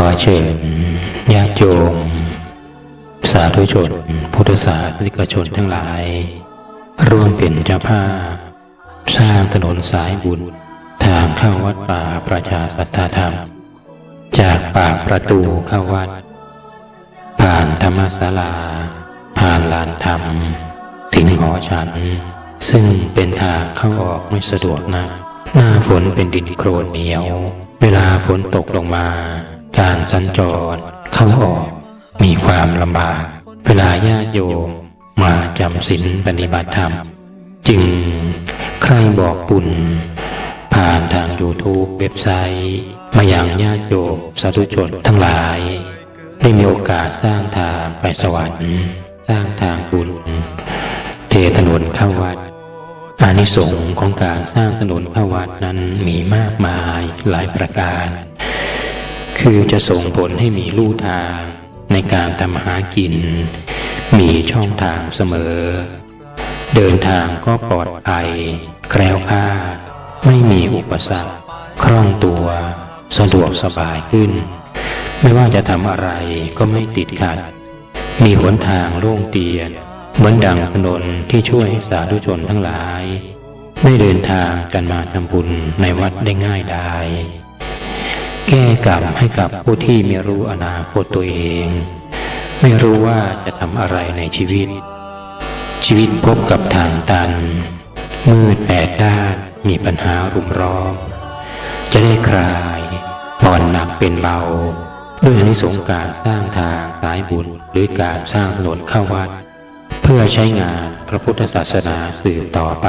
ขอเชิญญาติโยม สาธุชน พุทธศาสนิกชนทั้งหลาย ร่วมเป็นเจ้าภาพ สร้างถนนสายบุญ ทางเข้าวัดป่าประชาสัทธาธรรม จากปากประตูเข้าวัด ผ่านธรรมศาลา ผ่านลานธรรม ถึงหอฉัน ซึ่งเป็นทางเข้าออกไม่สะดวกนะหน้าฝนเป็นดินโครนเหนียว เวลาฝนตกลงมา การสัญจรเข้าออกมีความลำบาก เวลาญาติโยมมาจำศีลปฏิบัติธรรม จึงใครบอกบุญผ่านทาง YouTube เว็บไซต์ มาอย่างญาติโยมสาธุชนทั้งหลาย ได้มีโอกาสสร้างทางไปสวรรค์ สร้างทางบุญ เทถนนเข้าวัดอานิสงส์ของการสร้างถนนเข้าวัดนั้นมีมากมายหลายประการ คือจะส่งผลให้มีลู่ทางในการทำหากิน มีช่องทางเสมอ เดินทางก็ปลอดภัย แคล้วคลาด ไม่มีอุปสรรค คล่องตัว สะดวกสบายขึ้น ไม่ว่าจะทำอะไรก็ไม่ติดขัด มีหนทางโล่งเตียน เหมือนดังถนนที่ช่วยให้สาธุชนทั้งหลาย ได้เดินทางกันมาทำบุญในวัดได้ง่ายได้ แก้กรรมให้กับผู้ที่ไม่รู้อนาคตตัวเอง ไม่รู้ว่าจะทำอะไรในชีวิต ชีวิตพบกับทางตัน มืดแปดด้านมีปัญหารุมร้อมจะได้คลายผ่อนหนักเป็นเบาด้วยอนิสงการสร้างทางสายบุญหรือการสร้างถนนเข้าวัด เพื่อใช้งานพระพุทธศาสนาสืบต่อไป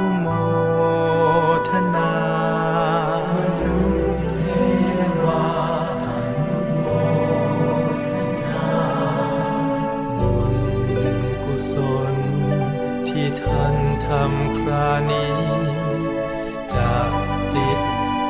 ุ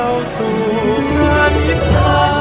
เข้าสู่พระนิพพาน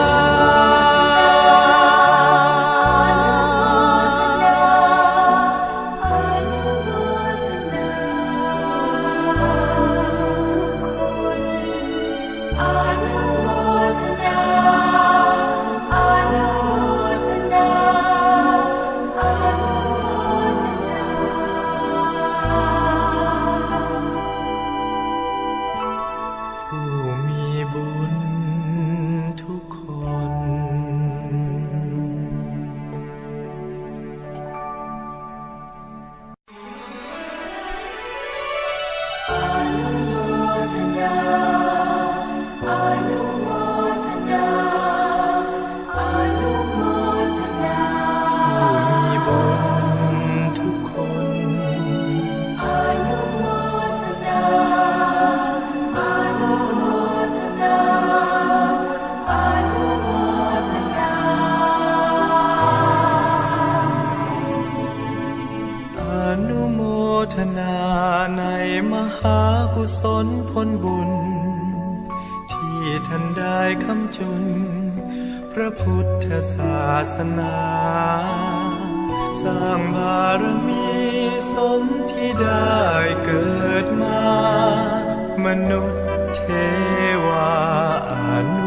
กุศลผลบุญ ที่ท่านได้คำจุน พระพุทธศาสนา สร้างบารมีสมที่ได้เกิดมา มนุษย์เทวาอนุ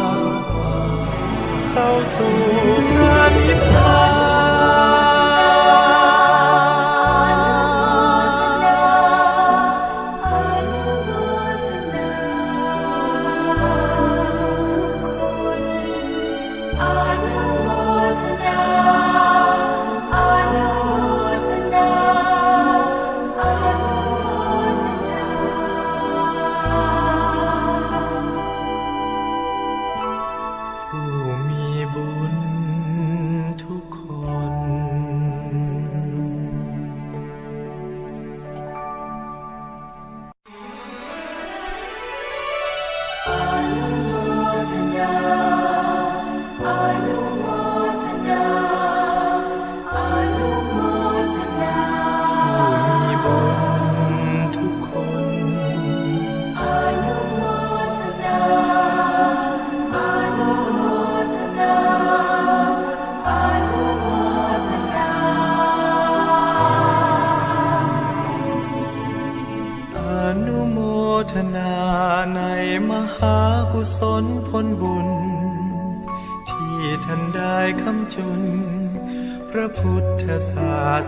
เข้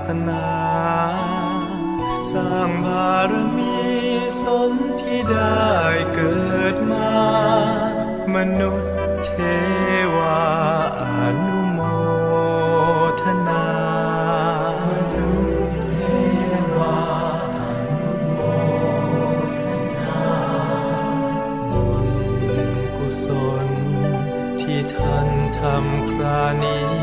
สนา สร้างบารมีสมที่ได้เกิดมา มนุษย์เทวาอนุโมทนามนุษย์เทวาอนุโมทนาบุญกุศลที่ท่านทำครานี้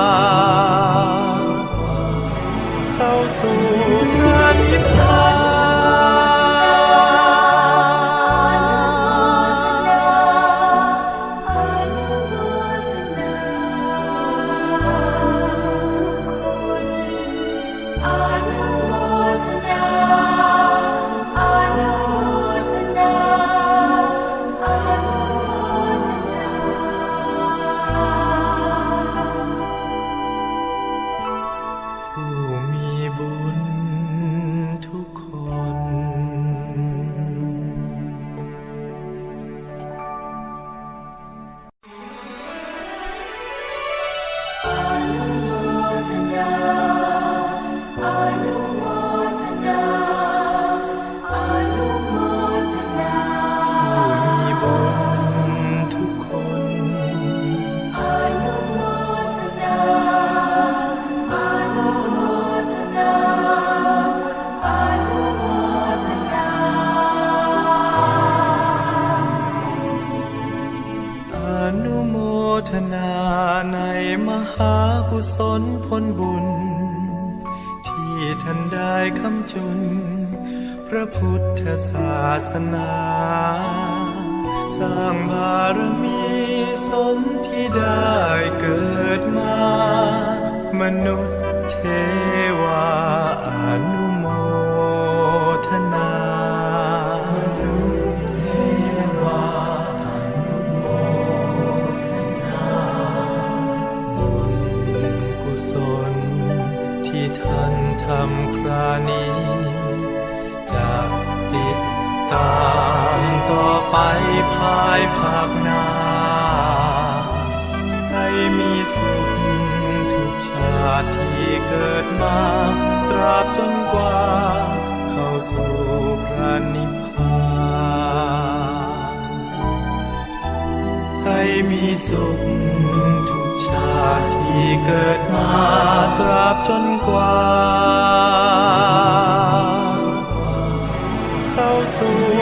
เศลผลบุญ ที่ท่านได้คำจุน พระพุทธศาสนา สร้างบารมีสมที่ได้เกิดมา มนุษย์เทวา มีสุข ทุกชาติที่เกิดมาตราบจนกว่า เข้าสู่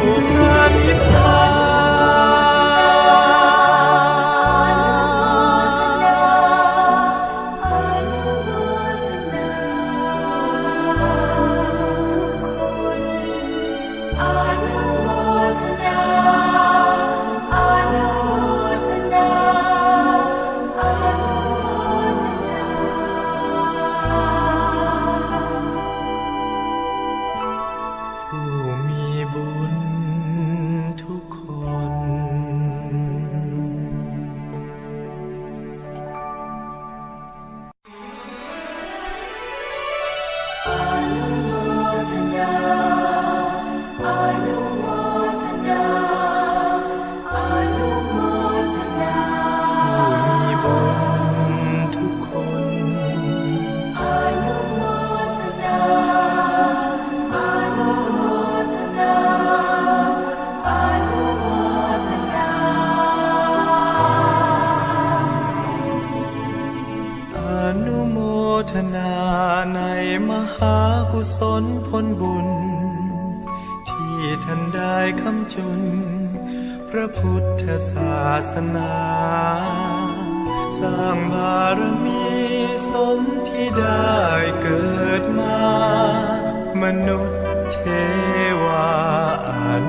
หากุศลผลบุญ ที่ท่านได้คำจุน พระพุทธศาสนา สร้างบารมีสมที่ได้เกิดมา มนุษย์เทวาอน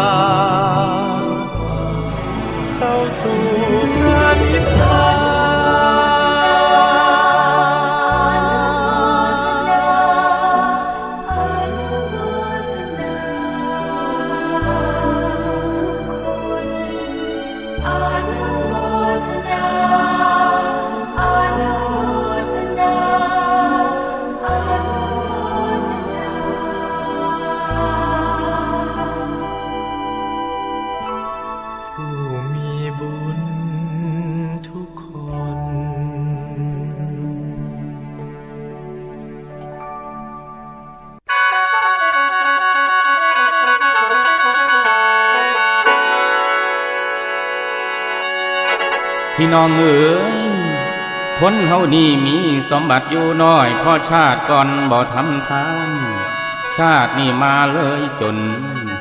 น้องเอ๋ยคนเฮานี่มีสมบัติอยู่น้อยพ่อชาติก่อนบ่ทำทานชาตินี่มาเลยจน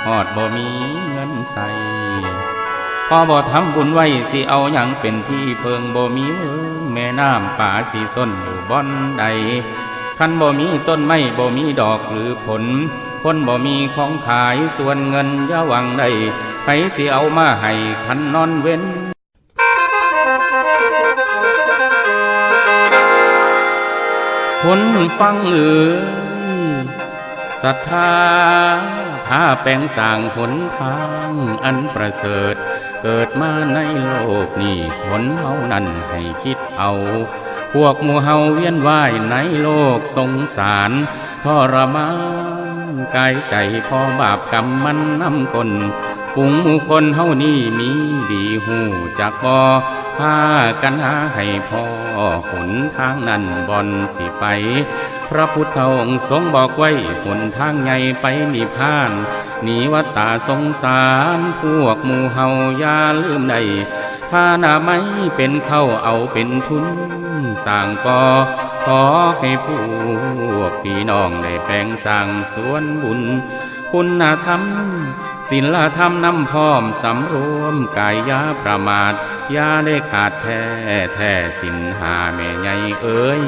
หอดบ่มีเงินใส่พอบ่ทำบุญไว้สิเอาหยังเป็นที่เพิงบ่มีเมืองแม่น้ำป่าสีส้นอยู่บ่อนใดคันบ่มีต้นไม้บ่มีดอกหรือผล คนบ่มีของขายส่วนเงินอย่าหวังได้ไปสิเอามาให้คันนอนเว้น คนฟังเอ่ยศรัทธาพาแปลงสร้างหนทางอันประเสริฐ เกิดมาในโลกนี่คนเฮานั้นให้คิดเอา พวกมูเฮาเวียนว่ายในโลกสงสารทรมานกายใจพอบาปกรรมมันนำคนฝูงหมู่คนเฮานี่มีดีหูจากบ่ พากันหาให้พ่อหนทางนั้นบอนสิไป พระพุทธองค์ทรงบอกไว้หนทางใหญ่ไปนิพพานหนีวัฏตาสงสารพวกหมู่เฮาอย่าลืมใดพานาไม่เป็นเข้าเอาเป็นทุนสร้างก่อขอให้พวกพี่น้องได้แปลงสร้างสวนบุญ คุณธรรมศีลธรรมนำพร้อมสำรวมกายยาประมาทยาได้ขาดแท้แท้สินหาแม่ใหญ่เอ้ย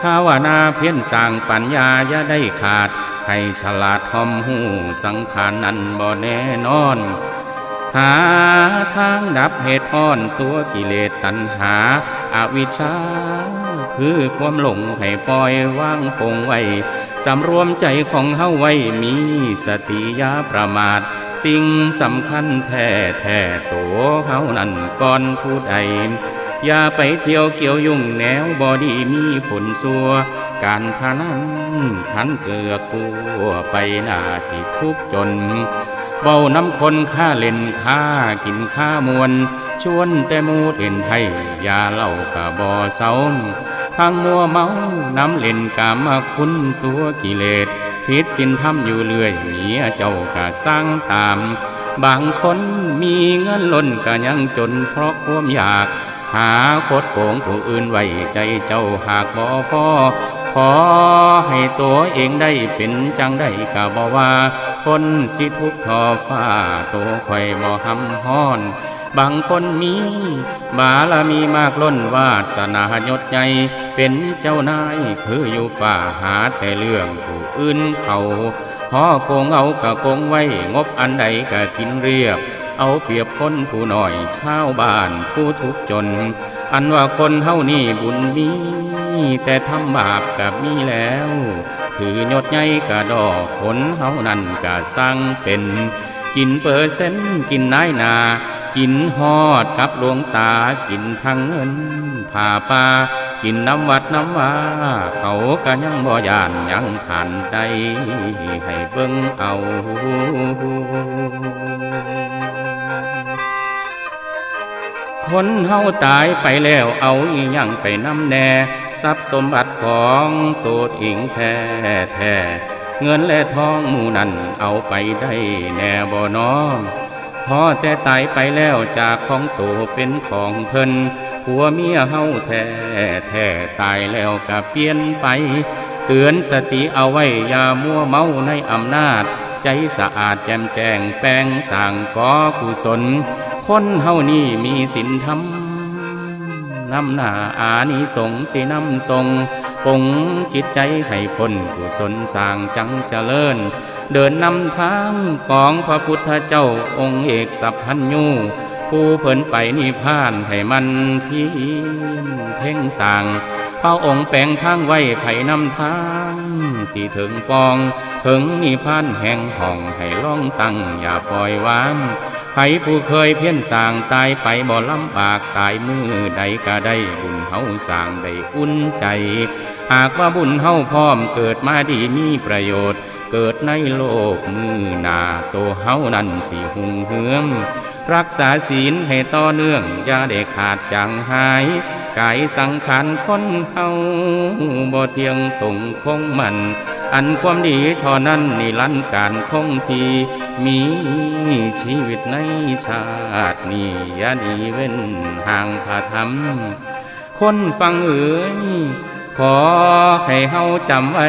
ภาวนาเพียรสร้างปัญญาอย่าได้ขาด ให้ฉลาดทอมหูสังขารนั้นบ่แน่นอน หาทางดับเหตุอ่อนตัวกิเลสตัณหาอาวิชชา คือความหลงให้ปล่อยวางปงไว้ สำรวมใจของเฮาไว้มีสติยาประมาท สิ่งสำคัญแท้แท้ตัวเฮานั้นก่อนผู้ใดอย่าไปเที่ยวเกี่ยวยุ่งแนวบอดีมีผลสัว การพานันขันเกือกกลัวไปหน้าสิทุกจนเบาน้ำคนข้าเล่นข้ากินข้ามวนชวนแต่มูเห็นไทยยาเล่ากะบ่อเศ ร้างมัวเมา น้ำเล่นกามาคุณตัวกิเลสผิดสินทำอยู่เรื่อยเมียเจ้ากะสร้างตาม บางคนมีเงินล้นกะยังจนเพราะความอยาก หาโคดโกงผู้อื่นไว้ใจเจ้าหากบ่พอขอให้ตัวเองได้เป็นจังได้กะบ่ว่า คนสิทุกข์ทอฟ้าตัวคอยบ่หำฮ้อน บางคนมี บารมีมากล้นวาสนายศใหญ่เป็นเจ้านายคืออยู่ฝ่าหาแต่เรื่องผู้อื่นเขาพอโกงเอากะโกงไว้งบอันใดกะกินเรียบ เอาเปรียบคนผู้หน้อยชาวบ้านผู้ทุกจน อันว่าคนเฮานี่บุญมี แต่ทำบาปกับมีแล้ว ถือยศใหญ่กะดอกคนเฮานั่นกะสร้างเป็น กินเปอร์เซ็นต์กินนายนา กินฮอดกับหลวงตากินทั้งเงินผ่าป่ากินน้ำวัดน้ำว่า เขาก็ยังบ่ยานยังผ่านใดให้เบิ่งเอาคนเฮาตายไปแล้วเอาอีหยังไปนำแน่ทรัพย์สมบัติของตัวถิงแท้แท้เงินและทองมูนั้นเอาไปได้แน่บ่น้อง พอแต่ตายไปแล้วจากของตัวเป็นของเพิ่นผัวเมียเฮาแท้แท้ตายแล้วก็เปลี่ยนไป เตือนสติเอาไว้อย่ามัวเมาในอำนาจ ใจสะอาดแจ่มแจ้งแป้งสร้างก่อกุศล คนเฮานี่มีศีลธรรมนำหน้าอานิสงส์สินำทรงปงจิตใจให้พ้นกุศลสร้างจังเจริญ เดินนำทางของพระพุทธเจ้าองค์เอกสัพพัญญูผู้เพิ่นไปนิพพานให้มันเพียนเพ่งสร้างพระองค์แปลงทางไว้ไผ่นำทางสิถึงปอง ถึงนิพพานแห่งห้องให้ล่องตั้งอย่าปล่อยวางไผผู้เคยเพี้ยนสร้างตายไปบ่ลำบากตายมือใดก็ได้บุญเฮาสร้างได้อุ่นใจ หากว่าบุญเฮาพร้อมเกิดมาดีมีประโยชน์ เกิดในโลกมือนาโตเฮานั้นสิหุงเหืองรักษาศีลให้ต่อเนื่อง อย่าได้ขาดจางหาย กายสังขารคนเฮาบ่เที่ยงตรงคงมัน อันความดีเท่านั้นนิรันการคงทีมีชีวิตในชาตินี้อย่าดีเว้นห่างพระธรรม คนฟังเอ๋ยขอให้เฮาจำไว้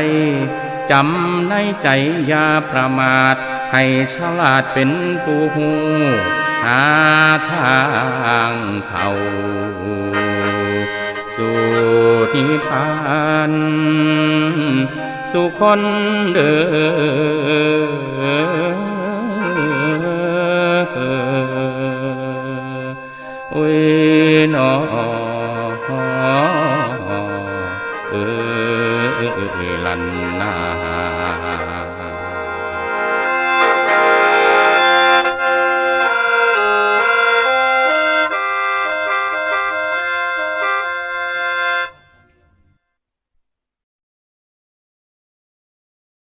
จำในใจอย่าประมาท ให้ฉลาดเป็นผู้หูหาทางเข้าสู่นิพพาน สู่คนเด้อโอ้ยน